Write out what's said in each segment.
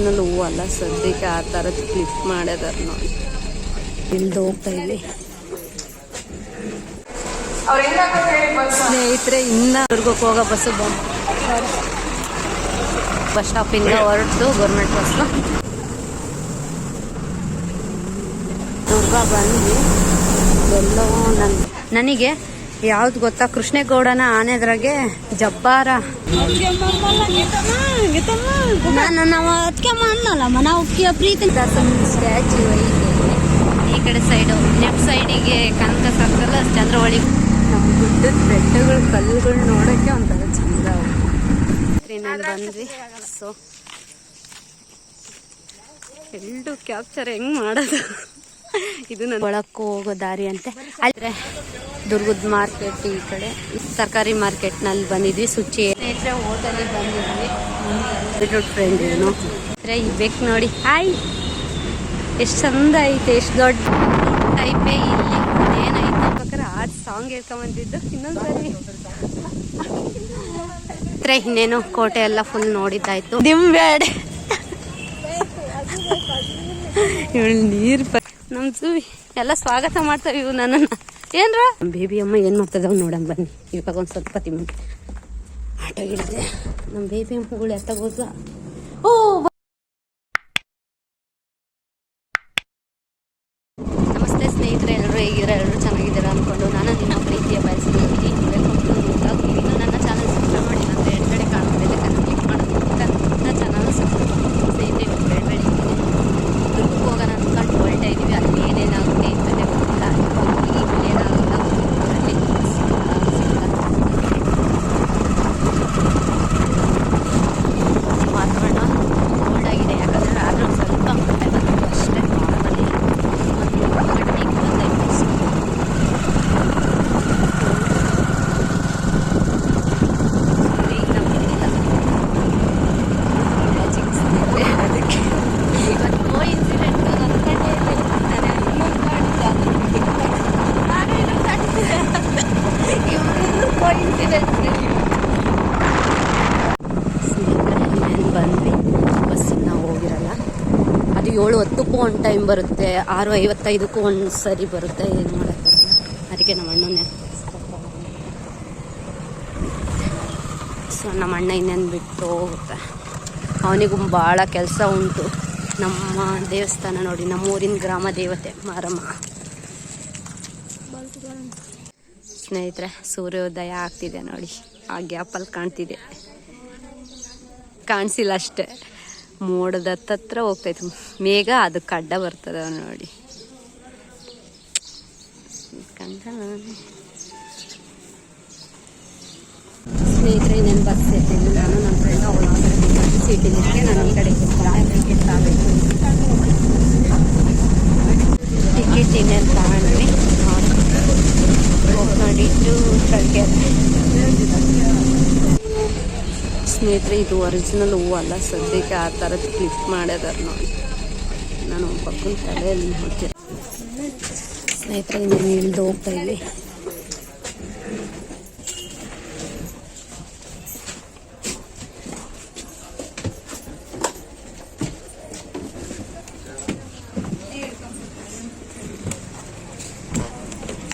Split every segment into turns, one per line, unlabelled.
Original ಹೂವು ಅಲ್ಲ ಸದ್ಯಕ್ಕೆ ಆ ಥರದ್ದು ಕ್ಲಿಪ್ ಮಾಡ್ಯದಾರ ನೋಡಿ. ಇಲ್ದು ಹೋಗ್ತಾ ಇಲ್ಲಿ ಸ್ನೇಹಿತರೆ ಇನ್ನ ದುರ್ಗಕ್ಕೆ ಹೋಗೋ ಬಸ್ಸು ಬಂದು ಬಸ್ ಸ್ಟಾಪಿಂದ ಹೊರಟು ಗೌರ್ಮೆಂಟ್ ಬಸ್ಸು ದುರ್ಗ ಬಂದು ಎಲ್ಲೋ ನನ್ ನನಗೆ ಯಾವ್ದು ಗೊತ್ತಾ? ಕೃಷ್ಣೇಗೌಡನ ಆನೆದ್ರಾಗೆ ಜಬ್ಬಾರ. ನಾನು ನಾವು ಅದಕ್ಕೆ ಅನ್ನಲ್ಲಮ್ಮ ನಾವು ಪ್ರೀತಿ. ಸ್ಟ್ಯಾಚು ಐತೆ ಈ ಕಡೆ ಸೈಡು ಲೆಫ್ಟ್ ಸೈಡಿಗೆ ಕನಕ ಸರ್ಕಲ್ ಚಂದ್ರವಳಿ ನಮ್ಮ ಗುಡ್ಡದ ಬೆಟ್ಟಗಳು ಕಲ್ಲುಗಳು ನೋಡೋಕ್ಕೆ ಒಂಥರ ಚಂದ. ಬಂದ್ವಿ. ಸೊ ಎಲ್ಡು ಕ್ಯಾಪ್ಚರ್ ಹೆಂಗ್ ಮಾಡೋದು? ಇದು ನನ್ನ ಒಳಕ್ಕೆ ಹೋಗೋ ದಾರಿ ಅಂತೆ. ಅಲ್ಲೇ ದುರ್ಗದ ಮಾರ್ಕೆಟ್ ಈ ಕಡೆ. ತರಕಾರಿ ಮಾರ್ಕೆಟ್ನಲ್ಲಿ ಬಂದಿದ್ವಿ ಸುಚಿ ಹೋಟೆಲಿಗೆ ಬಂದಿದ್ವಿ. ಬಿಟ್ರೂಟ್ ಫ್ರೆಂಡ್ ಏನು. ಈ ಬೇಕು ನೋಡಿ. ಹಾಯ್! ಎಷ್ಟು ಚಂದ ಐತೆ ಎಷ್ಟು ದೊಡ್ಡ ಟೈಪೇ ಇಲ್ಲಿ. ಏನಾಯ್ತು ಬೇಕಾದ್ರೆ ಆ ಸಾಂಗ್ ಹೇಳ್ಕೊಂಬಂದಿದ್ದು. ಇನ್ನೊಂದ್ಸರಿ ಹತ್ರ ಇನ್ನೇನು ಕೋಟೆ ಎಲ್ಲ ಫುಲ್ ನೋಡಿದ್ದಾಯ್ತು. ಬೇಡ ಇವಳು ನೀರು ಸುವಿ ಎಲ್ಲ ಸ್ವಾಗತ ಮಾಡ್ತಾವೆ ಇವು ನನ್ನನ್ನು. ಏನ್ರ? ಬೇಬಿ ಅಮ್ಮ ಏನು ಮಾಡ್ತದವ್ ನೋಡಮ್ ಬನ್ನಿ. ಇವಾಗ ಒಂದು ಸ್ವಲ್ಪ ತಿಮ್ಮ ಆಟೋ ಹಿಡಿದೆ. ನಮ್ಮ ಬೇಬಿ ಅಮ್ಮಗಳು ಎತ್ತ ಓ ನಮಸ್ತೆ ಸ್ನೇಹಿತರೆ ಎಲ್ಲರೂ ಹೇಗಿದ್ರೆ ಎಲ್ಲರೂ ಚೆನ್ನಾಗಿದ್ದೀರಾ ಅನ್ಕೊಂಡು ನಾನು ನಿಮ್ಮ ಪ್ರೀತಿಯ ಬಯಸಿದ್ದೀನಿ ವೆಲ್ಕಮ್ ಟು ಇನ್ನು ನನ್ನ ಚಾನಲ್ ಸಬ್ಸ್ಕ್ರೈಬ್ ಮಾಡಿ ನನ್ನ ಎಡಗಡೆ ಕಾಣ್ತಿದೆ ಕನ್ನಡ ಕ್ಲಿಕ್ ಮಾಡೋದು ನನ್ನ ಚಾನಲ್ ಸಬ್ಸ್ಕ್ರೈಬ್ ಮಾಡಿ ಸ್ನೇಹಿತರೆ ಬೆಳೆ ಬೆಳಿಗ್ಗೆ ದುರ್ಗಕ್ಕೆ ಹೋಗೋಣ ಅಂದ್ಕೊಂಡು ಹೊರಟ ಇದ್ದೀವಿ ಅಲ್ಲಿ ಏನೇನಾಗುತ್ತೆ ಅಂತಲೇ ಗೊತ್ತಿಲ್ಲ ಈಗ ಏನಾಗುತ್ತಾ ಅಲ್ಲಿ ವಾತಾವರಣ ಕೋಲ್ಡ್ ಆಗಿದೆ ಯಾಕಂದರೆ ಆದರೂ ಸ್ವಲ್ಪ ಮಳೆ ಬಂದಿತ್ತು ಅಷ್ಟೇ ಭಾಳ ಬರಲಿಲ್ಲ ಒಂದು ಗಂಟೆಗೆ ಬಂದೈತೆ ಅಷ್ಟೇ ಸೂರ್ಯ ಇನ್ನ ಬಂದಿಲ್ಲ ಮ್ಯಾಜಿಕ್ ಸ್ನೇಹಿತರೆ ಅದಕ್ಕೆ ಇವತ್ತು ಕೋ ಇನ್ಸಿಡೆಂಟ್ ನನ್ನ ಕಡೆ ನಾನು ಇನ್ನೊಂದು ಮಾಡಿದ್ದೆ ನಾನು ಇನ್ನೊಂದು ಮಾಡಿದ್ದೆ ಇವರು ಕೋ ಇನ್ಸಿಡೆಂಟ್ ಸ್ನೇಹಿತರೆ ಬಂದ್ವಿ ಬಸ್ಸಿನ ಹೋಗಿರಲ್ಲ ಅದು ಒಂದು ಟೈಮ್ ಬರುತ್ತೆ ಆರು ಐವತ್ತೈದಕ್ಕೂ ಒಂದು ಸರಿ ಬರುತ್ತೆ ಏನು ಮಾಡೋಕ್ಕೆ ಅದಕ್ಕೆ ನಮ್ಮ ಅಣ್ಣನೇ. ಸೊ, ನಮ್ಮ ಅಣ್ಣ ಇನ್ನೇನು ಬಿಟ್ಟು ಹೋಗುತ್ತೆ. ಅವನಿಗೂ ಭಾಳ ಕೆಲಸ ಉಂಟು. ನಮ್ಮ ದೇವಸ್ಥಾನ ನೋಡಿ ನಮ್ಮ ಊರಿನ ಗ್ರಾಮ ದೇವತೆ ಮಾರಮ್ಮ. ಸ್ನೇಹಿತರೆ, ಸೂರ್ಯೋದಯ ಆಗ್ತಿದೆ ನೋಡಿ. ಆ ಗ್ಯಾಪಲ್ಲಿ ಕಾಣ್ತಿದೆ. ಕಾಣಿಸಿಲ್ಲ ಅಷ್ಟೇ. ಮೋಡದ ಹೋಗ್ತೈತೆ. ಮೇಘ ಅದಕ್ಕೆ ಅಡ್ಡ ಬರ್ತದ ನೋಡಿ. ಸ್ನೇಹಿತರೆ, ಇನ್ನೇನು ಬಸ್ ಇರ್ತೀನಿ ನಾನು ನನ್ನ ಫ್ರೆಂಡ್ ಅವಳು ಸೀಟಿಲಿಕ್ಕೆ ನಾನು ಈ ಕಡೆ ಟಿಕೆಟ್ ಇನ್ನೇನು ತಗೊಂಡ್ರಿ ಸ್ನೇಹಿತರೆ, ಇದು ಒರಿಜಿನಲ್ ಹೂವು ಅಲ್ಲ. ಸದ್ಯಕ್ಕೆ ಆ ಥರದ್ದು ಕ್ಲಿಪ್ ಮಾಡ್ಯದಾರ ನೋಡಿ. ನಾನು ಪಕ್ಕನ ತಲೆಯಲ್ಲಿ ನೋಡ್ತೀನಿ. ಸ್ನೇಹಿತರೆ ನಾನು ಇಳಿದು ಹೋಗ್ತಾ ಇದ್ವಿ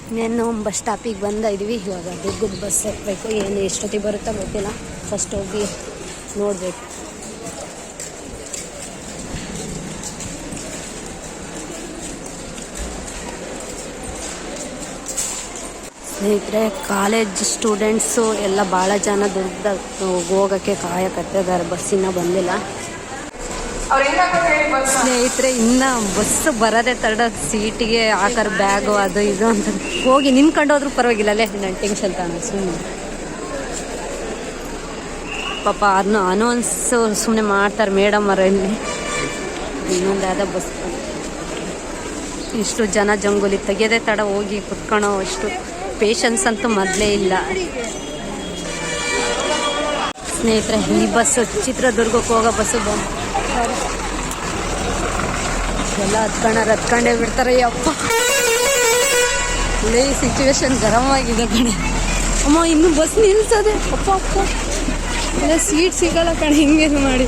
ಇನ್ನೇನು ಬಸ್ ಸ್ಟಾಪಿಗೆ ಬಂದ ಇದ್ವಿ. ಇವಾಗ ದುರ್ಗದ ಬಸ್ ಹಾಕಬೇಕು ಏನು ಎಷ್ಟೊತ್ತಿಗೆ ಬರುತ್ತೋ ಗೊತ್ತಿಲ್ಲ. ಫಸ್ಟ್ ಹೋಗಿ ನೋಡಬೇಕು. ಸ್ನೇಹಿತರೆ ಕಾಲೇಜ್ ಸ್ಟೂಡೆಂಟ್ಸು ಎಲ್ಲ ಭಾಳ ಜನ ದುರ್ಗದ ಹೋಗೋಕ್ಕೆ ಕಾಯಕತ್ತಿದ್ದಾರೆ ಬಸ್ಸಿನ ಬಂದಿಲ್ಲ. ಸ್ನೇಹಿತರೆ, ಇನ್ನ ಬಸ್ ಬರೋದೇ ತಡ ಸೀಟಿಗೆ ಹಾಕರ್ ಬ್ಯಾಗು ಅದು ಇದು ಅಂತ. ಹೋಗಿ ನಿನ್ಕೊಂಡು ಹೋದ್ರೂ ಪರವಾಗಿಲ್ಲ, ಅಲ್ಲೇ ನಾನು ಟೆನ್ಷನ್ ತಾನೆ ಸುಮ್ಮನೆ ಪಾಪ ಅದನ್ನ ಅನೌನ್ಸ್ ಸುಮ್ಮನೆ ಮಾಡ್ತಾರೆ ಮೇಡಮ್ ಅವರ ಇಲ್ಲಿ ಇನ್ನೊಂದು ಯಾವ್ದೋ ಬಸ್ ಇಷ್ಟು ಜನ ಜಂಗುಲಿ ತೆಗೆಯದೇ ತಡ ಹೋಗಿ ಕುತ್ಕೊಳ್ಳೋ ಅಷ್ಟು ಪೇಷನ್ಸ್ ಅಂತೂ ಮೊದಲೇ ಇಲ್ಲ. ಸ್ನೇಹಿತರೆ, ಈ ಬಸ್ಸು ಚಿತ್ರದುರ್ಗಕ್ಕೆ ಹೋಗೋ ಬಸ್ಸು ಬಂದು ಎಲ್ಲ ಹತ್ಕೊಂಡ ಹತ್ಕೊಂಡೇ ಬಿಡ್ತಾರೆ ಅಪ್ಪ. ಒಳ್ಳೆ ಸಿಚುವೇಶನ್ ಗರಮ್ ಕಣೆ. ಅಮ್ಮ, ಇನ್ನೂ ಬಸ್ ನಿಲ್ಸದೆ. ಅಪ್ಪ ಅಪ್ಪ. ಇಲ್ಲ ಸೀಟ್ ಸಿಗಲ್ಲ ಕಣ ಹಿಂಗೇನು ಮಾಡಿ.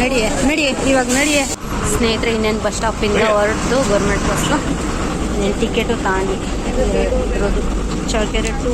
ನಡಿಯೇ ನಡಿಯೇ, ಇವಾಗ ನಡಿಯೇ. ಸ್ನೇಹಿತರೆ, ಇನ್ನೇನು ಬಸ್ ಸ್ಟಾಪಿಂದ ಹೊರಟು ಗೌರ್ಮೆಂಟ್ ಬಸ್ ಇನ್ನೇನು ಟಿಕೆಟು ತಾಂಡಿ. ಇರೋದು ಚೌಕೆರೆ ಟು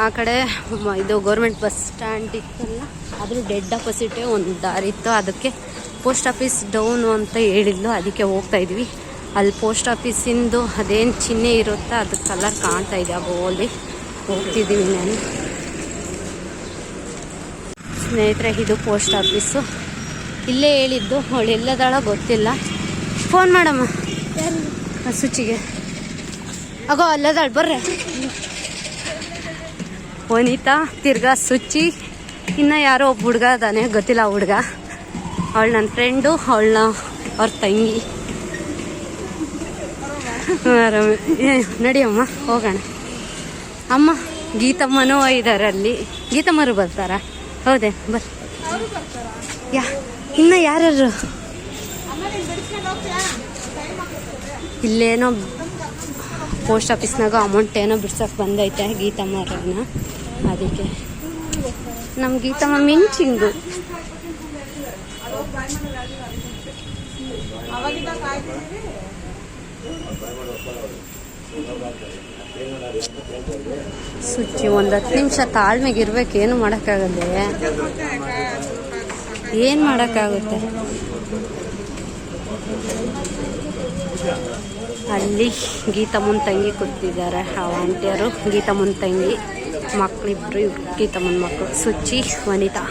ಆ ಕಡೆ ಇದು ಗೌರ್ಮೆಂಟ್ ಬಸ್ ಸ್ಟ್ಯಾಂಡ್ ಇತ್ತಲ್ಲ ಅದ್ರ ಡೆಡ್ ಅಪೋಸಿಟೇ ಒಂದು ದಾರಿ ಇತ್ತು. ಅದಕ್ಕೆ ಪೋಸ್ಟ್ ಆಫೀಸ್ ಡೌನು ಅಂತ ಹೇಳಿದ್ಲು. ಅದಕ್ಕೆ ಹೋಗ್ತಾ ಇದ್ವಿ. ಅಲ್ಲಿ ಪೋಸ್ಟ್ ಆಫೀಸಿಂದು ಅದೇನು ಚಿಹ್ನೆ ಇರುತ್ತೋ ಅದು ಕಲರ್ ಕಾಣ್ತಾ ಇದೆ. ಆ ಬೋಲಿ ಹೋಗ್ತಿದ್ದೀವಿ ನಾನು. ಸ್ನೇಹಿತರೆ, ಇದು ಪೋಸ್ಟ್ ಆಫೀಸು ಇಲ್ಲೇ ಹೇಳಿದ್ದು, ಅವಳು ಎಲ್ಲದಾಳ ಗೊತ್ತಿಲ್ಲ. ಫೋನ್ ಮಾಡಮ್ಮ. ಸುಚಿಗೆ. ಅಗೋ, ಅಲ್ಲದಾಳ, ಬರ್ರೆ. ವನಿತಾ ತಿರ್ಗಾ ಸುಚ್ಚಿ ಇನ್ನು ಯಾರೋ ಒಬ್ಬ ಹುಡುಗ ಅದಾನೆ, ಗೊತ್ತಿಲ್ಲ ಹುಡುಗ. ಅವಳು ನನ್ನ ಫ್ರೆಂಡು ಅವಳನ್ನ ಅವ್ರ ತಂಗಿ. ನಡಿಯಮ್ಮ ಹೋಗೋಣ. ಅಮ್ಮ, ಗೀತಮ್ಮನೂ ಇದ್ದಾರೆ ಅಲ್ಲಿ ಗೀತಮ್ಮರು ಬರ್ತಾರಾ? ಹೌದೇ, ಬರ್. ಯಾ, ಇನ್ನು ಯಾರ್ಯಾರು? ಇಲ್ಲೇನೋ ಪೋಸ್ಟ್ ಆಫೀಸ್ನಾಗ ಅಮೌಂಟ್ ಏನೋ ಬಿಡ್ಸೋಕೆ ಬಂದೈತೆ ಗೀತಮ್ಮರನ್ನ. ಅದಕ್ಕೆ. ನಮ್ಮ ಗೀತಮ್ಮ ಮಿಂಚಿಂಗು ಸುಚ್ಚಿ ಒಂದು ಹತ್ತು ನಿಮಿಷ ತಾಳ್ಮೆಗೆ ಇರ್ಬೇಕು. ಏನು ಮಾಡೋಕ್ಕಾಗಲ್ಲ ಏನು ಮಾಡೋಕ್ಕಾಗುತ್ತೆ? ಅಲ್ಲಿ ಗೀತಮ್ಮನ ತಂಗಿ ಕೂತಿದ್ದಾರೆ. ಆ ಆಂಟಿಯರು ಗೀತಮ್ಮನ ತಂಗಿ. ಮಕ್ಕಳಿಬ್ರು ತಮ್ಮನ ಮಕ್ಕಳು ಸುಚಿ, ವನಿತಾ.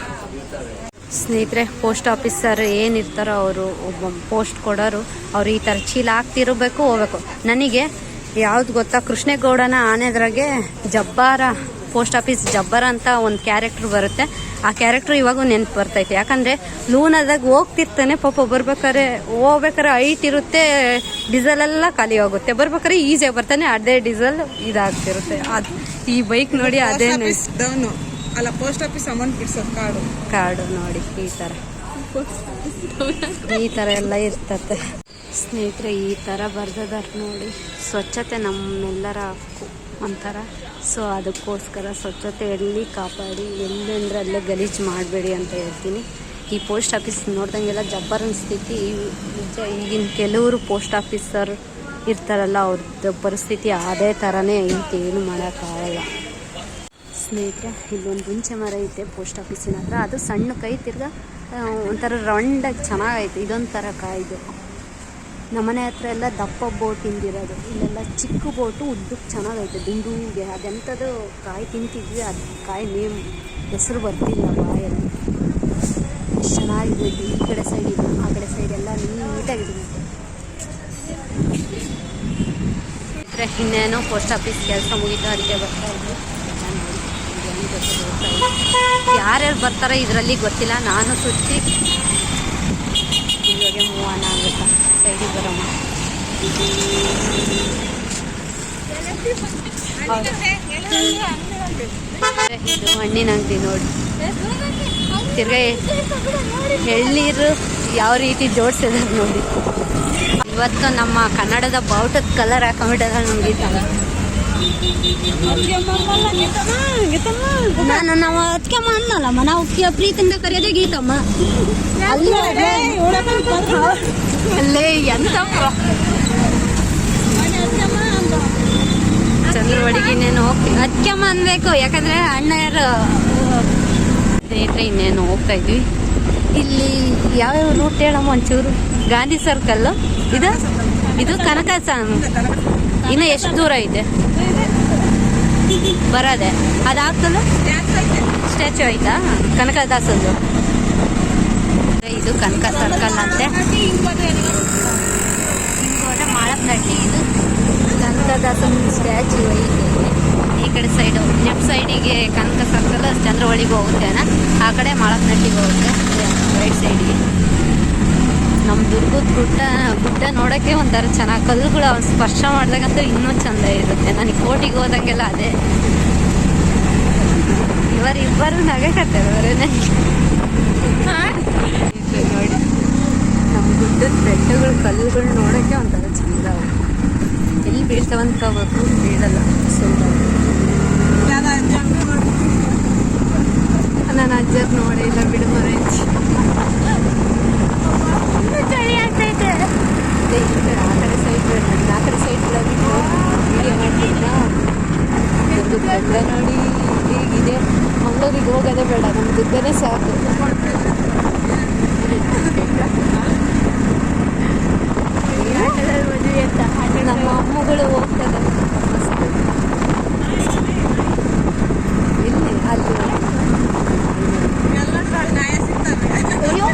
ಸ್ನೇಹಿತರೆ, ಪೋಸ್ಟ್ ಆಫೀಸರ್ ಏನಿರ್ತಾರೋ ಅವರು ಒಬ್ಬ ಪೋಸ್ಟ್ ಕೊಡೋರು, ಅವ್ರು ಈ ಥರ ಚೀಲ ಹಾಕ್ತಿರಬೇಕು, ಹೋಗ್ಬೇಕು. ನನಗೆ ಯಾವ್ದು ಗೊತ್ತಾ, ಕೃಷ್ಣೇಗೌಡನ ಆನೆದ್ರಾಗೆ ಜಬ್ಬಾರ. ಪೋಸ್ಟ್ ಆಫೀಸ್ ಜಬ್ಬರ್ ಅಂತ ಒಂದು ಕ್ಯಾರೆಕ್ಟರ್ ಬರುತ್ತೆ. ಆ ಕ್ಯಾರೆಕ್ಟರ್ ಇವಾಗೂ ನೆನ್ಪು ಬರ್ತೈತೆ. ಯಾಕಂದರೆ ಲೂನದಾಗ ಹೋಗ್ತಿರ್ತಾನೆ ಪಾಪ ಬರ್ಬೇಕಾದ್ರೆ ಹೋಗ್ಬೇಕಾದ್ರೆ ಹೈಟ್ ಇರುತ್ತೆ ಡೀಸೆಲ್ ಎಲ್ಲ ಖಾಲಿ ಹೋಗುತ್ತೆ. ಬರ್ಬೇಕಾದ್ರೆ ಈಸಿಯಾಗಿ ಬರ್ತಾನೆ ಅದೇ ಡೀಸೆಲ್ ಇದಾಗ್ತಿರುತ್ತೆ. ಅದು ಈ ಬೈಕ್ ನೋಡಿ ಅದೇ
ಡೌನು. ಅಲ್ಲ ಪೋಸ್ಟ್ ಆಫೀಸ್ ಅಮೌಂಟ್ ಬಿಡ್ಸೋದು ಕಾರ್ಡು
ಕಾರ್ಡು ನೋಡಿ ಈ ಥರ ಈ ಥರ ಎಲ್ಲ ಇರ್ತತೆ. ಸ್ನೇಹಿತರೆ ಈ ಥರ ಬರ್ದದ ನೋಡಿ. ಸ್ವಚ್ಛತೆ ನಮ್ಮೆಲ್ಲರ ಹಕ್ಕು. ಅಂತಾರ ಸೊ ಅದಕ್ಕೋಸ್ಕರ ಸ್ವಚ್ಛತೆ ಎಲ್ಲಿ ಕಾಪಾಡಿ ಎಲ್ಲಿ ಅಂದರೆ ಅಲ್ಲೇ ಗಲೀಜು ಮಾಡಬೇಡಿ ಅಂತ ಹೇಳ್ತೀನಿ. ಈ ಪೋಸ್ಟ್ ಆಫೀಸ್ ನೋಡ್ದಂಗೆಲ್ಲ ಜಬ್ಬರ್ ಸ್ಥಿತಿ. ನಿಜ ಈಗಿನ ಕೆಲವರು ಪೋಸ್ಟ್ ಆಫೀಸರ್ ಇರ್ತಾರಲ್ಲ ಅವ್ರದ್ದು ಪರಿಸ್ಥಿತಿ ಅದೇ ಥರನೇ ಐತೆ. ಏನು ಮಾಡೋಕ್ಕಾಗಲ್ಲ. ಸ್ನೇಹಿತರೆ, ಇಲ್ಲೊಂದು ಹುಂಚೆ ಮರ ಐತೆ ಪೋಸ್ಟ್ ಆಫೀಸಿನ ಹತ್ರ. ಅದು ಸಣ್ಣ ಕೈ ತಿರ್ಗ ಒಂಥರ ರೌಂಡಾಗಿ ಚೆನ್ನಾಗೈತೆ. ಇದೊಂಥರ ಕಾಯ್ದು ನಮ್ಮನೆ ಹತ್ರ ಎಲ್ಲ ದಪ್ಪ ಬೋಟ್ ಹಿಂದಿರೋದು. ಇಲ್ಲೆಲ್ಲ ಚಿಕ್ಕ ಬೋಟು ಉದ್ದಕ್ಕೆ ಚೆನ್ನಾಗೈತೆ. ದುಂಡೂಗೆ ಅದೆಂಥದ್ದು ಕಾಯಿ ತಿಂತಿದ್ವಿ, ಅದು ಕಾಯಿ ನೇಮ್ ಹೆಸರು ಬರ್ತಿಲ್ಲ ಬಾಯಲ್ಲಿ. ಎಷ್ಟು ಚೆನ್ನಾಗಿದೆ ಈ ಕಡೆ ಸೈಡ್ ಆ ಕಡೆ ಸೈಡ್ ಎಲ್ಲ ನೀಟಾಗಿದೆ. ಇನ್ನೇನೋ ಪೋಸ್ಟ್ ಆಫೀಸ್ ಕೆಲಸ ಮುಗಿತು ಅದಕ್ಕೆ ಬರ್ತಾ ಇದ್ವಿ. ಯಾರ್ಯಾರು ಬರ್ತಾರೋ ಇದರಲ್ಲಿ ಗೊತ್ತಿಲ್ಲ. ನಾನು ಸುತ್ತಿ ಇಲ್ಲಿಗೆ ಮೂವ್ ಬರಮ್ಮ ಇದು ಹಣ್ಣಿನ ಅಂಗಡಿ ನೋಡಿ. ತಿರ್ಗಾ ಎಳ್ನೀರು ಯಾವ ರೀತಿ ಜೋಡಿಸಿದಾರೆ ನೋಡಿ. ಇವತ್ತು ನಮ್ಮ ಕನ್ನಡದ ಬಾವುಟದ ಕಲರ್ ಹಾಕೊಂಡ್ಬಿಟ್ಟದ ನಮ್ಗೆ ನಾನು ನಾವು ಅನ್ನಲ್ಲಮ್ಮ ನಾವು ಪ್ರೀತಿಯಿಂದ ಕರೆಯೋದೇ ಗೀತಮ್ಮ. ಅಲ್ಲೇ ಎಂತ ಚಂದ್ರವಾಡಿಗೆ ಇನ್ನೇನು ಹೋಗ್ತೀವಿ ಅದಕ್ಕೆಮ್ಮ ಅನ್ಬೇಕು, ಯಾಕಂದ್ರೆ ಅಣ್ಣ ಸ್ನೇಹಿತರೆ ಇನ್ನೇನು ಹೋಗ್ತಾ ಇದ್ವಿ. ಇಲ್ಲಿ ಯಾವ್ಯಾವ ರೂಟ್ ಹೇಳಮ್ಮ ಒಂಚೂರು? ಗಾಂಧಿ ಸರ್ಕಲ್ ಇದು? ಇದು ಕನಕಸ ಇನ್ನು ಎಷ್ಟು ದೂರ ಐತೆ ಬರೋದೆ. ಅದಾಗ್ತಲ್ಲ? ಸ್ಟ್ಯಾಚು ಆಯ್ತಾ? ಕನಕದಾಸದ್ದು. ಇದು ಕನಕ ಸರ್ಕಲ್ ಅಂತೆ. ಹಿಂಗೋದ್ರೆ ಮಾಳಪ್ನಟ್ಟಿ ಇದು. ಕನಕದಾಸನ ಸ್ಟ್ಯಾಚು ಐತೆ ಈ ಕಡೆ ಸೈಡು ಲೆಫ್ಟ್ ಸೈಡಿಗೆ ಕನಕ ಸರ್ಕಲ್ ಹೋಗುತ್ತೆ ಹೋಗುತ್ತೇನ ಆ ಕಡೆ ಮಾಳಕ್ನಟ್ಟಿಗೆ ಹೋಗುತ್ತೆ. ರೈಟ್ ಸೈಡಿಗೆ ನಮ್ಮ ದುರ್ಗದ ಗುಡ್ಡ ಗುಡ್ಡ ನೋಡೋಕ್ಕೆ ಒಂಥರ ಚೆನ್ನಾಗಿ ಕಲ್ಲುಗಳು ಅವ್ನು ಸ್ಪರ್ಶ ಮಾಡಿದಾಗಂತೂ ಇನ್ನೂ ಚೆಂದ ಇರುತ್ತೆ. ನನಗೆ ಕೋಟಿಗೆ ಹೋದಂಗೆಲ್ಲ ಅದೇ. ಇವರಿಬ್ಬರು ನೋಡಿ ನಮ್ಮ ಗುಡ್ಡದ ಬೆಟ್ಟಗಳು ಕಲ್ಲುಗಳು ನೋಡೋಕ್ಕೆ ಒಂಥರ ಚಂದ ಎಲ್ಲಿ ಬೀಳ್ತಾವಂತ ಗೊತ್ತು ಬೀಳಲ್ಲ ಸುಮ್ಮನೆ ನಾನು ಅಜ್ಜರ್ ನೋಡೇ ಇಲ್ಲ ಬಿಡು ಮರೆ ಚಳಿ ಆಗ್ತೈತೆ ಅದೇ ಈ ಕಡೆ ಆ ಕಡೆ ಸೈಡ್ ನಾನು ಆ ಕಡೆ ಸೈಡ್ ವಿಡಿಯೋ ಮಾಡ್ತಿದ್ದ ದುರ್ಗದ ಬೆಟ್ಟ ನೋಡಿ ಹೀಗಿದೆ ಮಂಗಳೂರಿಗೆ ಹೋಗೋದೇ ಬೇಡ ನಮ್ಮ ದುರ್ಗನೇ ಸಾಕು ನಮ್ಮ ಅಮ್ಮಗಳು ಹೋಗ್ತಾರೆ ಮಸ್ತ್. ಎಲ್ಲಿ ಅಲ್ಲಿ ಅಯ್ಯೋ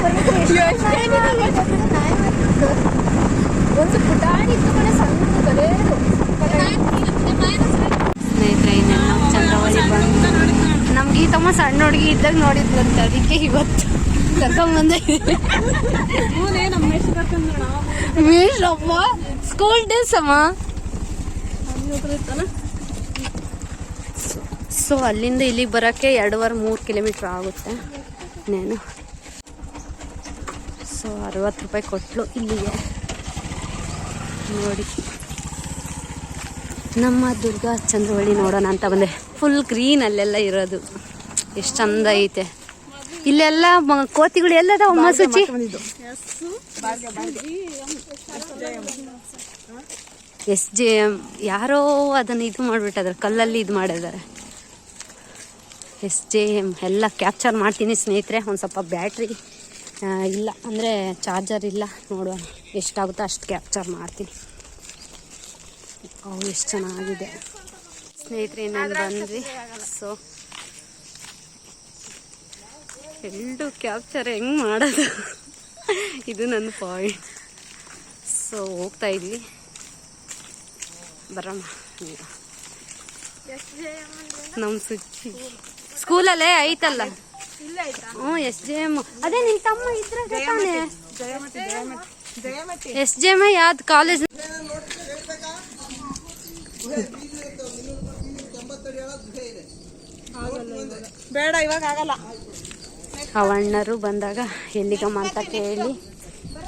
ಒಂದು ಪುಟಾಣಿ ಇಟ್ಕೊಂಡೆ ಸಣ್ಣ ಬರೇ ಸ್ನೇಹಿತರೆ ಇನ್ನೇನು ನಮ್ಮ ಚಂದ್ರವಳ್ಳಿ ಬಂದು ನಮ್ಮ ಗೀತಮ್ಮ ಸಣ್ಣ ಹುಡುಗಿ ಇದ್ದಾಗ ನೋಡಿದ್ಲಂತೆ ಅದಕ್ಕೆ ಇವತ್ತು ಕರ್ಕೊಂಬಂದೆ ಮೇಷಪ್ಪ ಡೇಸ್ ಸೊ ಅಲ್ಲಿಂದ ಇಲ್ಲಿಗೆ ಬರೋಕ್ಕೆ ಎರಡೂವರೆ ಮೂರು ಕಿಲೋಮೀಟ್ರ್ ಆಗುತ್ತೆ ನಾನು. ಸೊ ಅರವತ್ತು ರೂಪಾಯಿ ಕೊಟ್ಲು ಇಲ್ಲಿಗೆ. ನೋಡಿ. ನಮ್ಮ ದುರ್ಗಾ ಚಂದ್ರವಳ್ಳಿ ನೋಡೋಣ ಅಂತ ಬಂದೆ. ಫುಲ್ ಗ್ರೀನ್ ಅಲ್ಲೆಲ್ಲ ಇರೋದು. ಎಷ್ಟು ಚಂದ ಐತೆ. ಇಲ್ಲೆಲ್ಲ ಕೋತಿಗಳು ಎಲ್ಲದ ಮಸೂಚಿ? ಸುಚಿ ಎಸ್ ಜೆ ಎಂ ಯಾರೋ ಅದನ್ನು ಇದು ಮಾಡಿಬಿಟ್ಟಿದ್ದಾರೆ ಕಲ್ಲಲ್ಲಿ ಇದು ಮಾಡಿದ್ದಾರೆ. ಎಸ್ ಜೆ ಎಂ ಎಲ್ಲ ಕ್ಯಾಪ್ಚರ್ ಮಾಡ್ತೀನಿ ಸ್ನೇಹಿತರೆ, ಒಂದು ಸ್ವಲ್ಪ ಬ್ಯಾಟ್ರಿ ಇಲ್ಲ ಅಂದರೆ ಚಾರ್ಜರ್ ಇಲ್ಲ, ನೋಡುವ ಎಷ್ಟಾಗುತ್ತೋ ಅಷ್ಟು ಕ್ಯಾಪ್ಚರ್ ಮಾಡ್ತೀನಿ. ಅವು ಎಷ್ಟು ಚೆನ್ನಾಗಿದೆ. ಸ್ನೇಹಿತರೆ ನಾನು ಬಂದ್ರಿ? ಸೊ ಎಲ್ಲೂ ಕ್ಯಾಪ್ಚರ್ ಹೆಂಗೆ ಮಾಡೋದು? ಇದು ನನ್ನ ಪಾಯಿಂಟ್ ಸೊ ಹೋಗ್ತಾ ಇದ್ವಿ. ಬರಮ್ಮ ಈಗ. ನಮ್ಮ ಸುಚ್ಚಿ ಸ್ಕೂಲಲ್ಲೇ ಐತಲ್ಲ? ಹ್ಞೂ ಎಸ್ ಜೆ ಎಂ ಅದೇ ನಿನ್ ತಮ್ಮ ತಾನೆ ಎಸ್ ಜೆ ಎಂ ಯಾವ್ದು ಕಾಲೇಜ್
ಬೇಡ ಇವಾಗ ಆಗಲ್ಲ.
ಅವಣ್ಣರು ಬಂದಾಗ ಎಲ್ಲಿಗಮ್ಮ ಅಂತ ಕೇಳಿ.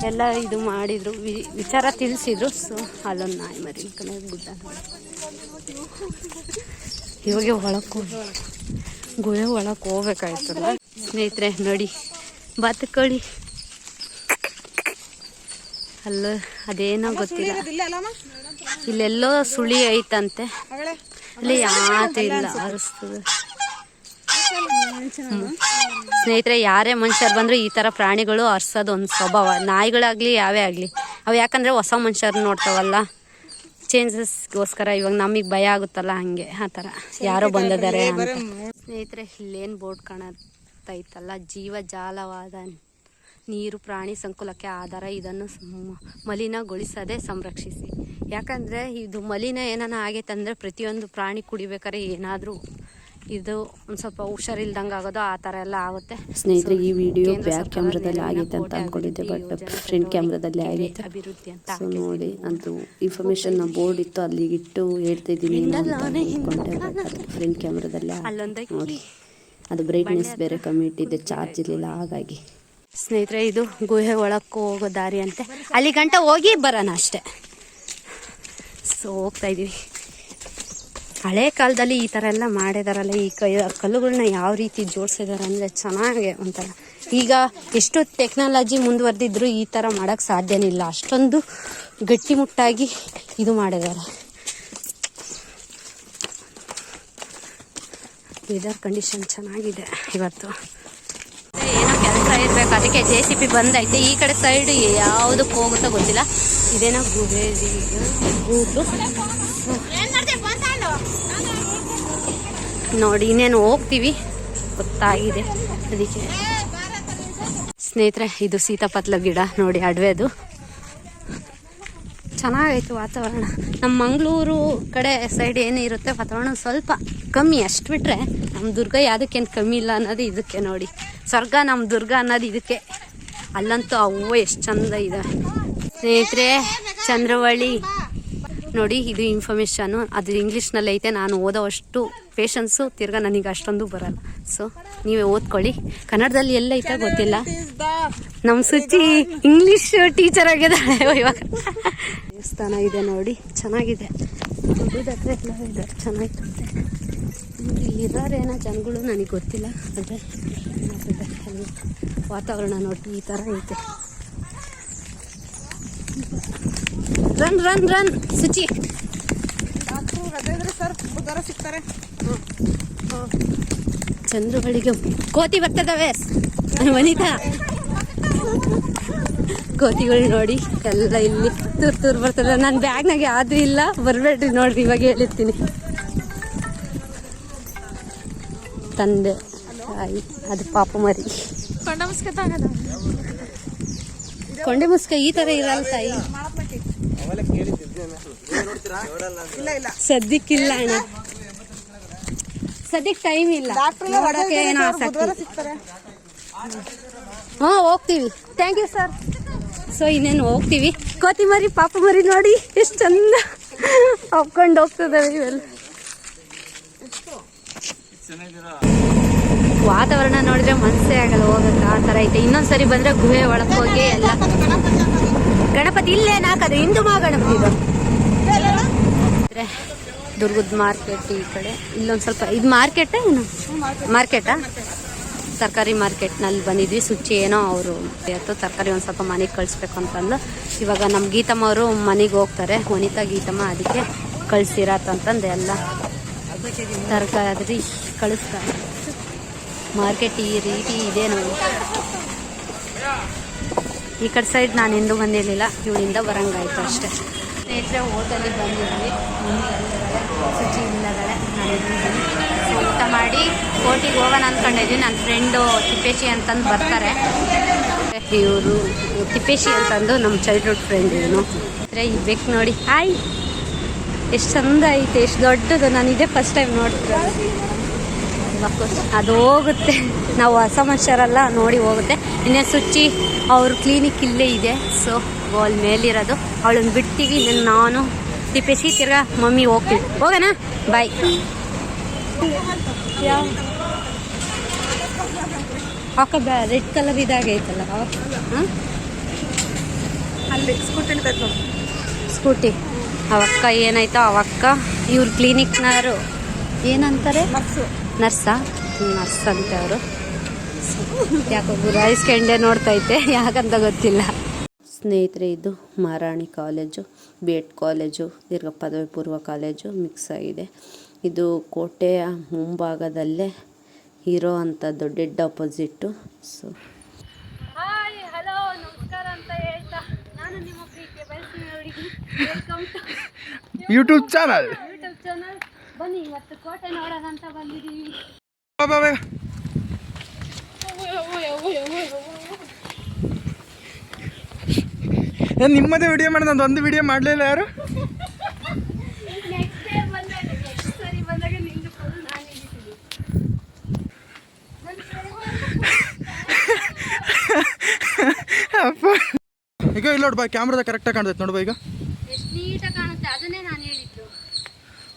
ಎಲ್ಲ ಇದು ಮಾಡಿದ್ರು. ವಿ- ವಿಚಾರ ತಿಳಿಸಿದ್ರು. ಸೊ ಅಲ್ಲೊಂದು ನಾಯಿ ಮರಿ ಗುಡ್ಡ. ಇವಾಗ ಒಳಕ್ಕೆ ಹೋಗಿ ಗುಹೆ ಒಳಕ್ಕೆ ಹೋಗ್ಬೇಕಾಯ್ತಲ್ಲ. ಸ್ನೇಹಿತರೆ ನೋಡಿ ಬಾತುಕೋಳಿ ಅಲ್ಲ ಅದೇನೋ ಗೊತ್ತಿಲ್ಲ. ಇಲ್ಲೆಲ್ಲೋ ಸುಳಿ ಐತಂತೆ. ಅಲ್ಲಿ ಯಾತು ಇಲ್ಲ ಅನಿಸ್ತದೆ ಸ್ನೇಹಿತರೆ ಯಾರೇ ಮನುಷ್ಯರು ಬಂದರೂ ಈ ಥರ ಪ್ರಾಣಿಗಳು ಹರ್ಸೋದು ಒಂದು ಸ್ವಭಾವ. ನಾಯಿಗಳಾಗಲಿ ಯಾವೇ ಆಗಲಿ. ಅವು ಯಾಕಂದರೆ ಹೊಸ ಮನುಷ್ಯರು ನೋಡ್ತಾವಲ್ಲ? ಚೇಂಜಸ್ಗೋಸ್ಕರ ಇವಾಗ ನಮಗೆ ಭಯ ಆಗುತ್ತಲ್ಲ ಹಾಗೆ ಆ ಥರ ಯಾರೋ ಬಂದಿದ್ದಾರೆ ಅಂತ. ಸ್ನೇಹಿತರೆ ಇಲ್ಲೇನು ಬೋರ್ಡ್ ಕಾಣತ್ತೈತಲ್ಲ ಜೀವಜಾಲವಾದ ನೀರು ಪ್ರಾಣಿ ಸಂಕುಲಕ್ಕೆ ಆಧಾರ ಇದನ್ನು ಮಲಿನಗೊಳಿಸದೆ ಸಂರಕ್ಷಿಸಿ. ಯಾಕಂದರೆ ಇದು ಮಲಿನ ಏನಾನ ಆಗೈತಂದರೆ ಪ್ರತಿಯೊಂದು ಪ್ರಾಣಿ ಕುಡಿಬೇಕಾದ್ರೆ ಏನಾದರೂ ಇದು ಒಂದು ಸ್ವಲ್ಪ ಹುಷಾರಿಲ್ದಂಗೆ ಆಗೋದು ಆ ಥರ ಎಲ್ಲ ಆಗುತ್ತೆ.
ಸ್ನೇಹಿತರೆ ಈ ವಿಡಿಯೋ ಬ್ಯಾಕ್ ಕ್ಯಾಮ್ರಾದಲ್ಲಿ
ಆಗಿತ್ತು
ಆಗೈತೆ ಅಂತ
ಅಂದ್ಕೊಂಡಿದ್ದೆ
ಅನ್ಕೊಂಡಿದ್ದೆ ಬಟ್ ಫ್ರಂಟ್ ಕ್ಯಾಮ್ರಾದಲ್ಲಿ
ಆಗಿತ್ತು
ಆಗೈತೆ.
ಅಭಿವೃದ್ಧಿ ಅಂತ
ನೋಡಿ ಅಂತೂ ಇನ್ಫಾರ್ಮೇಶನ್ ಬೋರ್ಡ್ ಇತ್ತು ಅಲ್ಲಿ ಇಟ್ಟು ಹೇಳ್ತಾ ಇದ್ದೀನಿ ಅದು ಫ್ರಂಟ್ ಕ್ಯಾಮ್ರಾದಲ್ಲಿ ನೋಡಿ. ಅದು ಬ್ರೈಟ್ನೆಸ್ ಬೇರೆ ಕಮ್ಮಿ ಇಟ್ಟಿದ್ದೆ ಚಾರ್ಜ್ ಇರಲಿಲ್ಲ ಹಾಗಾಗಿ.
ಸ್ನೇಹಿತರೆ ಇದು ಗುಹೆ ಒಳಕ್ಕೆ ಹೋಗೋ ದಾರಿ ಅಂತೆ ಅಲ್ಲಿ ಗಂಟ ಹೋಗಿ ಬರೋಣ ಅಷ್ಟೇ. ಸೊ ಹೋಗ್ತಾ ಇದೀವಿ ಹಳೆ ಕಾಲದಲ್ಲಿ ಈ ಥರ ಎಲ್ಲ ಮಾಡಿದಾರಲ್ಲ, ಈ ಕೈ ಕಲ್ಲುಗಳನ್ನ ಯಾವ ರೀತಿ ಜೋಡಿಸಿದಾರೆ ಅಂದರೆ ಚೆನ್ನಾಗೆ ಒಂಥರ. ಈಗ ಎಷ್ಟು ಟೆಕ್ನಾಲಜಿ ಮುಂದುವರೆದಿದ್ರು ಈ ಥರ ಮಾಡೋಕ್ಕೆ ಸಾಧ್ಯನೇ ಇಲ್ಲ. ಅಷ್ಟೊಂದು ಗಟ್ಟಿಮುಟ್ಟಾಗಿ ಇದು ಮಾಡಿದ್ದಾರೆ ವೆದರ್ ಕಂಡೀಷನ್ ಚೆನ್ನಾಗಿದೆ ಇವತ್ತು. ಏನೋ ಕೆಲಸ ಇರಬೇಕು, ಅದಕ್ಕೆ ಜೆ ಸಿ ಪಿ ಬಂದೈತೆ. ಈ ಕಡೆ ಸೈಡ್ ಯಾವುದಕ್ಕೆ ಹೋಗುತ್ತೋ ಗೊತ್ತಿಲ್ಲ. ಇದೇನೋ ಗುಬೇಜಿ. ಗೂಡ್ಲು ನೋಡಿ, ಇನ್ನೇನು ಹೋಗ್ತೀವಿ? ಗೊತ್ತಾಗಿದೆ. ಅದಕ್ಕೆ ಸ್ನೇಹಿತರೆ, ಇದು ಸೀತಾಪತ್ಲ ಗಿಡ ನೋಡಿ, ಅಡವೆದು. ಚೆನ್ನಾಗೈತು ವಾತಾವರಣ. ನಮ್ಮ ಮಂಗಳೂರು ಕಡೆ ಸೈಡ್ ಏನಿರುತ್ತೆ ವಾತಾವರಣ ಸ್ವಲ್ಪ ಕಮ್ಮಿ. ಅಷ್ಟು ಬಿಟ್ಟರೆ ನಮ್ಮ ದುರ್ಗ ಯಾವುದಕ್ಕೇನು ಕಮ್ಮಿ ಇಲ್ಲ ಅನ್ನೋದು ಇದಕ್ಕೆ ನೋಡಿ. ಸ್ವರ್ಗ ನಮ್ಮ ದುರ್ಗ ಅನ್ನೋದು ಇದಕ್ಕೆ. ಅಲ್ಲಂತೂ ಅವು ಎಷ್ಟು ಚಂದ ಇದೆ. ಸ್ನೇಹಿತರೆ, ಚಂದ್ರವಳ್ಳಿ. ನೋಡಿ, ಇದು ಇನ್ಫಾರ್ಮೇಷನು ಅದು ಇಂಗ್ಲೀಷ್ನಲ್ಲಿ ಐತೆ. ನಾನು ಓದೋವಷ್ಟು ಪೇಷನ್ಸು ತಿರ್ಗಾ ನನಗೆ ಅಷ್ಟೊಂದು ಬರಲ್ಲ. ಸೊ ನೀವೇ ಓದ್ಕೊಳ್ಳಿ. ಕನ್ನಡದಲ್ಲಿ ಎಲ್ಲ ಐತೆ ಗೊತ್ತಿಲ್ಲ. ನಮ್ಮ ಸುಚಿ ಇಂಗ್ಲೀಷ್ ಟೀಚರ್ ಆಗಿದ್ದಾಳೆ ಇವಾಗ. ದೇವಸ್ಥಾನ ಇದೆ ನೋಡಿ. ಚೆನ್ನಾಗಿದೆ. ದೊಡ್ಡದ ಹತ್ರ ಎಲ್ಲ ಇಲ್ಲಿರೋರೇನೋ ಜನಗಳು, ನನಗೆ ಗೊತ್ತಿಲ್ಲ. ಆದರೆ ವಾತಾವರಣ ನೋಡಿ, ಈ ಥರ ಐತೆ. ರನ್ ರನ್ ರನ್ ಸುಚಿ. ಚಂದ್ರಗಳಿಗೆ ಕೋತಿ ಬರ್ತದವೆ. ವನಿತಾ. ಕೋತಿಗಳು ನೋಡಿ ಎಲ್ಲ ಇಲ್ಲಿ ತೂರ್ ತೂರ್ ಬರ್ತದ ನನ್ನ ಬ್ಯಾಗ್ನಾಗ ಯಾವ್ದು ಇಲ್ಲ. ಬರಬೇಡ್ರಿ ನೋಡ್ರಿ ಇವಾಗ ಹೇಳಿರ್ತೀನಿ. ತಂದೆ. ತಾಯಿ ಅದು ಪಾಪ ಮರಿ.
ಕೊಂಡ
ಮುಸ್ಕ ಈ ತರ ಇರಲ್ಲ ತಾಯಿ. ಸದ್ಯಕ್ಕಿಲ್ಲ ಅಣ್ಣ. ಸದ್ಯಕ್ಕೆ ಟೈಮ್ ಇಲ್ಲ. ಏನೋ ಆಸಕ್ತಿ. ಹಾ ಹೋಗ್ತೀವಿ. ಥ್ಯಾಂಕ್ ಯು ಸರ್ ಸೊ ಇನ್ನೇನು ಹೋಗ್ತೀವಿ. ಕೋತಿ ಮರಿ ಪಾಪ ಮರಿ ನೋಡಿ ಎಷ್ಟು ಚಂದ ಹಾಕೊಂಡು ಹೋಗ್ತದವೆ ಇವೆಲ್ಲ. ವಾತಾವರಣ ನೋಡಿದ್ರೆ ಮನಸ್ಸೇ ಆಗಲ್ಲ ಹೋಗಕ್ಕೆ ಆ ಥರ ಐತೆ. ಇನ್ನೊಂದ್ಸರಿ ಬಂದರೆ ಗುಹೆ ಒಳಗೆ ಹೋಗಿ ಎಲ್ಲ ಗಣಪತಿ ಇಲ್ಲೇ ನಾಕದು ಹಿಂದೂ ಮಹಾಗಣಪತಿ ಇದು. ದುರ್ಗದ ಮಾರ್ಕೆಟ್ ಈ ಕಡೆ. ಇಲ್ಲೊಂದು ಸ್ವಲ್ಪ, ಇದು ಮಾರ್ಕೆಟ್ ಏನು ಮಾರ್ಕೆಟಾ ತರಕಾರಿ ಮಾರ್ಕೆಟ್ನಲ್ಲಿ ಬಂದಿದ್ವಿ. ಸುಚ್ಚಿ ಏನೋ ಅವರು ತರಕಾರಿ ಒಂದು ಸ್ವಲ್ಪ ಮನೆಗೆ ಕಳಿಸ್ಬೇಕು ಅಂತಂದು. ಇವಾಗ ನಮ್ಮ ಗೀತಮ್ಮ ಅವರು ಮನೆಗೆ ಹೋಗ್ತಾರೆ. ವನಿತಾ ಗೀತಮ್ಮ ಅದಕ್ಕೆ ಕಳಿಸಿರತ್ತಂತಂದು ಎಲ್ಲ. ತರಕಾರಿ ಕಳಿಸ್ತಾರೆ. ಮಾರ್ಕೆಟ್ ಈ ರೀತಿ ಇದೆ ನೋಡಿ ಈ ಕಡೆ ಸೈಡ್ ನಾನು ಎಂದೂ ಬಂದಿರಲಿಲ್ಲ. ಇವಳಿಂದ ಬರಂಗಾಯ್ತು ಅಷ್ಟೇ. ಸ್ನೇಹಿತರೆ ಓಟಲ್ಲಿ ಬಂದಿದ್ವಿ. ಶುಚಿ ಇಲ್ಲದಳೆ. ನಾನು ಊಟ ಮಾಡಿ ಕೋಟಿಗೆ ಹೋಗೋಣ ಅಂದ್ಕೊಂಡಿದ್ವಿ ನನ್ನ ಫ್ರೆಂಡು ತಿಪ್ಪೇಶಿ ಅಂತಂದು ಬರ್ತಾರೆ. ಇವರು ತಿಪ್ಪೇಶಿ ಅಂತಂದು ನಮ್ಮ ಚೈಲ್ಡ್ಹುಡ್ ಫ್ರೆಂಡ್ ಇವನು. ಅಂದರೆ ಈ ಬೆಕ್ ನೋಡಿ. ಹಾಯ್ ಎಷ್ಟು ಚಂದ ಐತೆ, ಎಷ್ಟು ದೊಡ್ಡದು. ನಾನು ಇದೇ ಫಸ್ಟ್ ಟೈಮ್ ನೋಡ್ತಿರೋದು. ಅದು ಹೋಗುತ್ತೆ. ನಾವು ಹೊಸ ಮನುಷ್ಯರೆಲ್ಲ ನೋಡಿ ಹೋಗುತ್ತೆ. ಇನ್ನೇ ಸುಚ್ಚಿ ಅವ್ರ ಕ್ಲಿನಿಕ್ ಇಲ್ಲೇ ಇದೆ. ಸೊ ಅಲ್ಲಿ ಮೇಲಿರೋದು. ಅವಳನ್ನ ಬಿಡ್ತೀವಿ ನಾನು ತಿಪ್ಪಿಸಿ ತಿರ್ಗಾ ಮಮ್ಮಿ ಹೋಗ್ತೀವಿ ಹೋಗೋಣ ಬಾಯ್ ಹಾಕ. ರೆಡ್ ಕಲರ್ ಇದಾಗೈತಲ್ಲ ಹಾಂ
ಅಲ್ಲಿ ಸ್ಕೂಟಿ
ಸ್ಕೂಟಿ ಅವಕ್ಕ ಏನಾಯ್ತೋ ಅವಕ್ಕ. ಇವ್ರ ಕ್ಲಿನಿಕ್ನವರು ಏನಂತಾರೆ?
ನರ್ಸು
ನರ್ಸಾ ನರ್ಸ್ ಅಂತ ಅವರು. ಯಾಕೋ ಗುರಾಯಿಸ್ಕೊಂಡೆ ನೋಡ್ತೈತೆ ಯಾಕಂತ ಗೊತ್ತಿಲ್ಲ.
ಸ್ನೇಹಿತರೆ ಇದು Maharani college B Ed college ದೀರ್ಘ ಪದವಿ ಪೂರ್ವ ಕಾಲೇಜು ಮಿಕ್ಸ್ ಆಗಿದೆ. ಇದು ಕೋಟೆಯ ಮುಂಭಾಗದಲ್ಲೇ ಇರೋ ದೊಡ್ಡ dead opposite so
hi hello ನಮಸ್ಕಾರ ಅಂತ ಹೇಳ್ತಾ. ನಾನು ನಿಮ್ಮ ಪ್ರೀತಿಯ
ಯೂಟ್ಯೂಬ್ ಚಾನಲ್
ಯೂಟ್ಯೂಬ್ ಚಾನಲ್ ಬನ್ನಿ ಇವತ್ತು ಕೋಟೆ ನೋಡೋಣ ಅಂತ ಬಂದಿದ್ದೀವಿ.
ಏನ್ ನಿಮ್ಮದೇ ವಿಡಿಯೋ ಮಾಡಿ ನಂದು ಒಂದು ವಿಡಿಯೋ ಮಾಡಲಿಲ್ಲ ಯಾರು? ಅಪ್ಪ. ಈಗ ಇಲ್ಲ ನೋಡ್ಬ ಬಾ ಕ್ಯಾಮ್ರಾದ ಕರೆಕ್ಟಾಗಿ ಕಾಣ್ತೈತೆ ನೋಡ್ಬಾ ಈಗ.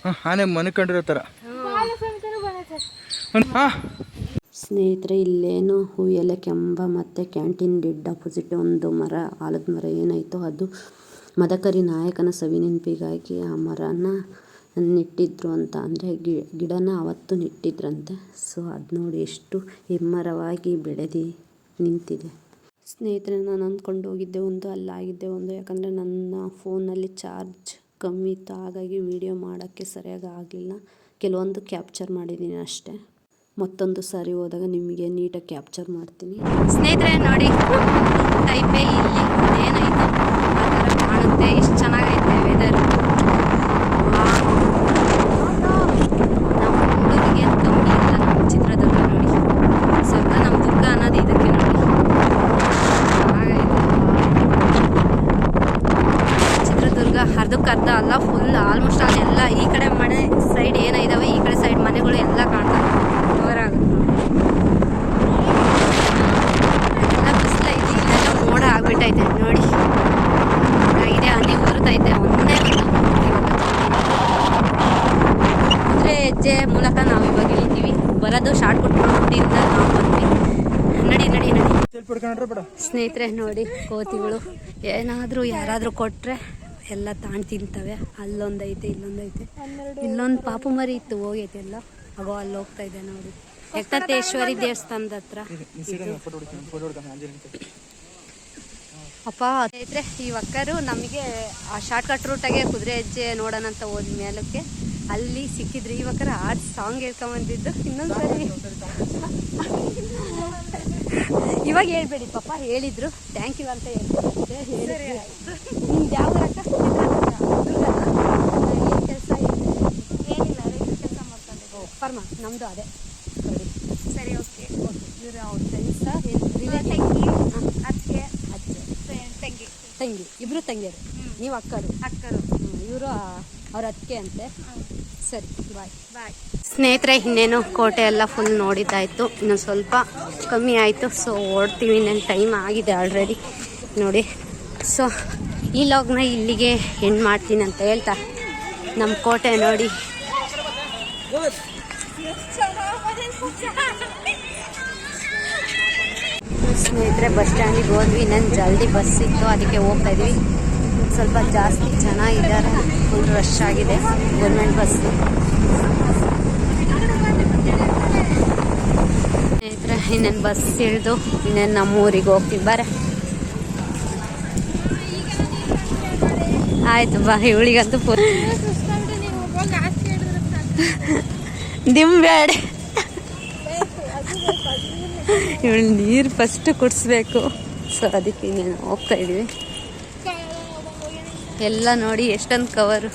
ಹಾಂ ಆನೆ ಮನೆ ಕಂಡಿರೋ ಥರ ಹಾಂ.
ಸ್ನೇಹಿತರೆ, ಇಲ್ಲೇನು ಹೂಯೆಲೆ ಕೆಂಬ ಮತ್ತು ಕ್ಯಾಂಟೀನ್ ಡಿಡ್ ಅಪೋಸಿಟ್ ಒಂದು ಮರ, ಆಲದ ಮರ ಏನಾಯಿತು ಅದು. ಮದಕರಿ ನಾಯಕನ ಸವಿ ನೆನಪಿಗಾಗಿ ಆ ಮರನ ನೆಟ್ಟಿದ್ರು ಅಂತ. ಅಂದರೆ ಗಿ, ಗಿಡನ ಅವತ್ತು ನೆಟ್ಟಿದ್ರಂತೆ. ಸೊ, ಅದು ನೋಡಿ ಎಷ್ಟು ಹೆಮ್ಮರವಾಗಿ ಬೆಳೆದು ನಿಂತಿದೆ. ಸ್ನೇಹಿತರೆ, ನಾನು ಅಂದ್ಕೊಂಡು ಹೋಗಿದ್ದೆ ಒಂದು, ಅಲ್ಲಾಗಿದ್ದೆ ಒಂದು. ಯಾಕಂದರೆ ನನ್ನ ಫೋನಲ್ಲಿ ಚಾರ್ಜ್ ಕಮ್ಮಿ ಇತ್ತು. ಹಾಗಾಗಿ ವಿಡಿಯೋ ಮಾಡೋಕ್ಕೆ ಸರಿಯಾಗಿ ಆಗಲಿಲ್ಲ. ಕೆಲವೊಂದು ಕ್ಯಾಪ್ಚರ್ ಮಾಡಿದ್ದೀನಿ ಅಷ್ಟೇ. ಮತ್ತೊಂದು ಸಾರಿ ಹೋದಾಗ ನಿಮಗೆ ನೀಟಾಗಿ ಕ್ಯಾಪ್ಚರ್ ಮಾಡ್ತೀನಿ.
ಸ್ನೇಹಿತರೆ ನೋಡಿ, ಟೈಪೇ ಇಲ್ಲಿ ಏನೈತೆ ಆ ಕಾಣುತ್ತೆ ಎಷ್ಟು ಚೆನ್ನಾಗೈತೆ ವೆದರ್ ನಮ್ಮ ಹುಡುಗಿಗೆ ಕಮ್ಮಿ ಇಲ್ಲ ನಮ್ಮ ಚಿತ್ರದುರ್ಗ ನೋಡಿ ಸ್ವರ್ಗ ನಮ್ಮ ದುರ್ಗ ಅನ್ನೋದು ಇದಕ್ಕೆ ನೋಡಿ ಚೆನ್ನಾಗೈತೆ ಚಿತ್ರದುರ್ಗ ಮೂಲಕ ನಾವು ಇವಾಗ ಇಳಿತೀವಿ ಬರೋದು ಶಾರ್ಟ್ ಕೊಟ್ಟು ರೋಡಿಂದ ನಾವು ಬಂದ್ವಿ ನಡಿ ನಡಿ ನಡಿ
ಸ್ವಲ್ಪ ಹಿಡ್ಕೊಂಡ್ರೆ ಬೇಡ
ಸ್ನೇಹಿತರೆ ನೋಡಿ ಕೋತಿಗಳು. ಏನಾದರೂ ಯಾರಾದರೂ ಕೊಟ್ಟರೆ ಎಲ್ಲ ತಾಣ್ ತಿಂತವೆ. ಅಲ್ಲೊಂದೈತೆ ಇಲ್ಲೊಂದೈತೆ. ಇಲ್ಲೊಂದು ಪಾಪು ಮರಿ ಇತ್ತು ಹೋಗೈತೆ ಎಲ್ಲ. ಅಗೋ ಅಲ್ಲಿ ಹೋಗ್ತಾ ಇದೆ ನೋಡಿ. ಎಕ್ತೇಶ್ವರಿ ದೇವಸ್ಥಾನದ ಹತ್ರ. ಅಪ್ಪ ಸ್ನೇಹಿತರೆ ಈ ಒಕ್ಕರು ನಮಗೆ ಆ ಶಾರ್ಟ್ ಕಟ್ ರೂಟಾಗೆ ಕುದುರೆ ಹೆಜ್ಜೆ ನೋಡೋಣ ಅಂತ ಹೋದ ಮೇಲಕ್ಕೆ ಅಲ್ಲಿ ಸಿಕ್ಕಿದ್ರಿ ಇವಾಗ ಆ ಸಾಂಗ್ ಹೇಳ್ಕೊಂಬಂದಿದ್ದು ಇನ್ನೊಂದ್ಸರಿ. ಇವಾಗ ಹೇಳ್ಬೇಡಿ ಪಾಪ ಹೇಳಿದ್ರು. ಥ್ಯಾಂಕ್ ಯು ಅಂತ ಹೇಳ್ತಿದ್ದೆ ನಿಮ್ದು ಯಾವ ಅಕ್ಕ ಏನು ಕೆಲಸ
ಏನಿಲ್ಲ ರೈತರ ಕೆಲಸ ಮಾಡ್ಕೊಂಡಿದ್ದು
ಪರ್ಮ ನಮ್ಮದು ಅದೇ. ಸರಿ.
ಸರಿ ಓಕೆ.
ಇವರು ಅವ್ರ ಫ್ರೆಂಡ್ಸ
ತಂಗಿ ಅದಕ್ಕೆ
ಅತ್ತೆ
ತಂಗಿ.
ತಂಗಿ. ಇಬ್ರು ತಂಗಿಯರು. ನೀವು ಅಕ್ಕರು.
ಅಕ್ಕರು.
ಇವರು ಅವ್ರ ಅತ್ತಿಗೆ ಅಂತೆ. ಸರಿ ಬಾಯ್
ಬಾಯ್
ಸ್ನೇಹಿತರೆ ಇನ್ನೇನು ಕೋಟೆ ಎಲ್ಲ ಫುಲ್ ನೋಡಿದ್ದಾಯ್ತು. ಇನ್ನು ಸ್ವಲ್ಪ ಕಮ್ಮಿ ಆಯಿತು. ಸೊ ಓಡ್ತೀವಿ. ಇನ್ನೇನು ಟೈಮ್ ಆಗಿದೆ ಆಲ್ರೆಡಿ ನೋಡಿ. ಸೊ ಈ ಲಾಗ್ನ ಇಲ್ಲಿಗೆ ಎಂಡ್ ಮಾಡ್ತೀನಿ ಅಂತ ಹೇಳ್ತಾ. ನಮ್ಮ ಕೋಟೆ ನೋಡಿ. ಸ್ನೇಹಿತರೆ ಬಸ್ ಸ್ಟ್ಯಾಂಡಿಗೆ ಹೋದ್ವಿ. ನಾನು ಜಲ್ದಿ ಬಸ್ ಸಿಕ್ತು. ಅದಕ್ಕೆ ಹೋಗ್ತಾ ಇದ್ವಿ. ಸ್ವಲ್ಪ ಜಾಸ್ತಿ ಜನ ಇದ್ದಾರೆ. ಫುಲ್ ರಶ್ ಆಗಿದೆ. ಗೌರ್ಮೆಂಟ್ ಬಸ್ ಸ್ನೇಹಿತರೆ, ಇನ್ನೇನು ಬಸ್ ಇಳಿದು ಇನ್ನೇನು ನಮ್ಮ ಊರಿಗೆ ಹೋಗ್ತೀವಿ ಬರ. ಆಯ್ತು, ಬಾ, ಇವಳಿಗಂತೂ ಪೂರ
ನೀವು
ಬೇಡ ಇವಳು ನೀರು ಫಸ್ಟ್ ಕುಡಿಸ್ಬೇಕು. ಸೊ ಅದಕ್ಕೆ ಇನ್ನೇನು ಹೋಗ್ತಾ ಇದೀವಿ. ಎಲ್ಲ ನೋಡಿ ಎಷ್ಟೊಂದು ಕವರು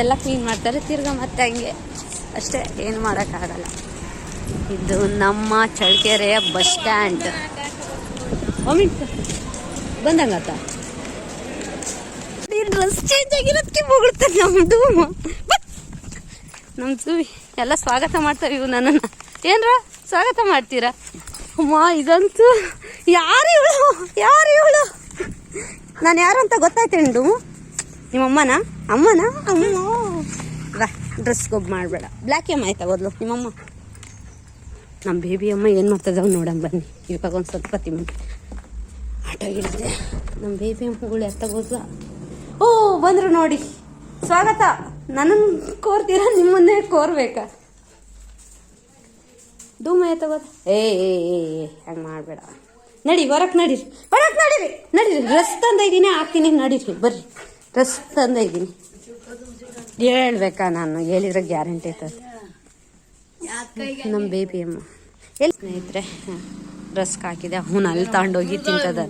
ಎಲ್ಲ ಕ್ಲೀನ್ ಮಾಡ್ತಾರೆ. ತಿರ್ಗಾ ಮತ್ತೆ ಹಂಗೆ. ಅಷ್ಟೇ ಏನು ಮಾಡೋಕ್ಕಾಗಲ್ಲ. ಇದು ನಮ್ಮ ಚಳ್ಳಕೆರೆಯ ಬಸ್ ಸ್ಟ್ಯಾಂಡ್. ಒಮಿಟ್ ಬಂದಂಗತ್ತ ಡ್ರೆಸ್ ಚೇಂಜ್ ಆಗಿರೋದಕ್ಕೆ ಮುಗುಳ್ತಾರೆ ನಮ್ಮದು ನಮ್ಮ ಸುವಿ ಎಲ್ಲ ಸ್ವಾಗತ ಮಾಡ್ತಾವೆ ಇವು ನನ್ನನ್ನು. ಏನ್ರ ಸ್ವಾಗತ ಮಾಡ್ತೀರಾ? ಅಮ್ಮ ಇದಂತೂ ಯಾರು ಇವಳು? ಯಾರು ಇವಳು? ನಾನು ಯಾರು ಅಂತ ಗೊತ್ತಾಯ್ತೇನು ನಿಮ್ಮ ಅಮ್ಮನ? ಅಮ್ಮನ? ಅಮ್ಮ ಗೊಬ್ ಮಾಡಬೇಡ. ಬ್ಲ್ಯಾಕ್ ಎಂ ಆಯ್ತಾ ಮೊದಲು, ನಿಮ್ಮಮ್ಮ? ನಮ್ಮ ಬೇಬಿ ಅಮ್ಮ ಏನು ಮಾಡ್ತದವ್ ನೋಡಂಗೆ ಬನ್ನಿ. ಇವಾಗ ಒಂದು ಸ್ವಲ್ಪ ತಿಮ್ಮಿ ಆಟೋ ಇಳಿದೆ ನಮ್ಮ ಬೇಬಿ ಅಮ್ಮಗಳು ಎತ್ತಾಗೋದ್ವಾ ಓ, ಬಂದರು ನೋಡಿ. ಸ್ವಾಗತ. ನನ್ನನ್ನು ಕೋರ್ತೀರಾ? ನಿಮ್ಮನ್ನೇ ಕೋರ್ಬೇಕಾ? ಧೂಮ ತಗೋದು ಏ ಏ ಏ ಹಂಗೆ ಮಾಡಬೇಡ. ನಡಿ ಹೊರಕ್ಕೆ ನಡೀರಿ. ಹೊರಕ್ಕೆ ನಡೀರಿ. ನಡೀರಿ ಡ್ರೆಸ್ ತಂದಿದ್ದೀನಿ, ಹಾಕ್ತೀನಿ, ನಡೀರಿ. ಬರ್ರಿ. ಡ್ರೆಸ್ ತಂದಿದ್ದೀನಿ ಹೇಳ್ಬೇಕಾ ನಾನು? ಹೇಳಿದ್ರೆ ಗ್ಯಾರಂಟಿ ಐತದೆ ನಮ್ಮ ಬೇಬಿ ಅಮ್ಮ. ಎಲ್ಲಿ ಸ್ನೇಹಿತರೆ? ರಸ್ಕ್ ಹಾಕಿದೆ. ಅವ್ನು ಅಲ್ಲಿ ತಗೊಂಡೋಗಿ ತಿಂತದ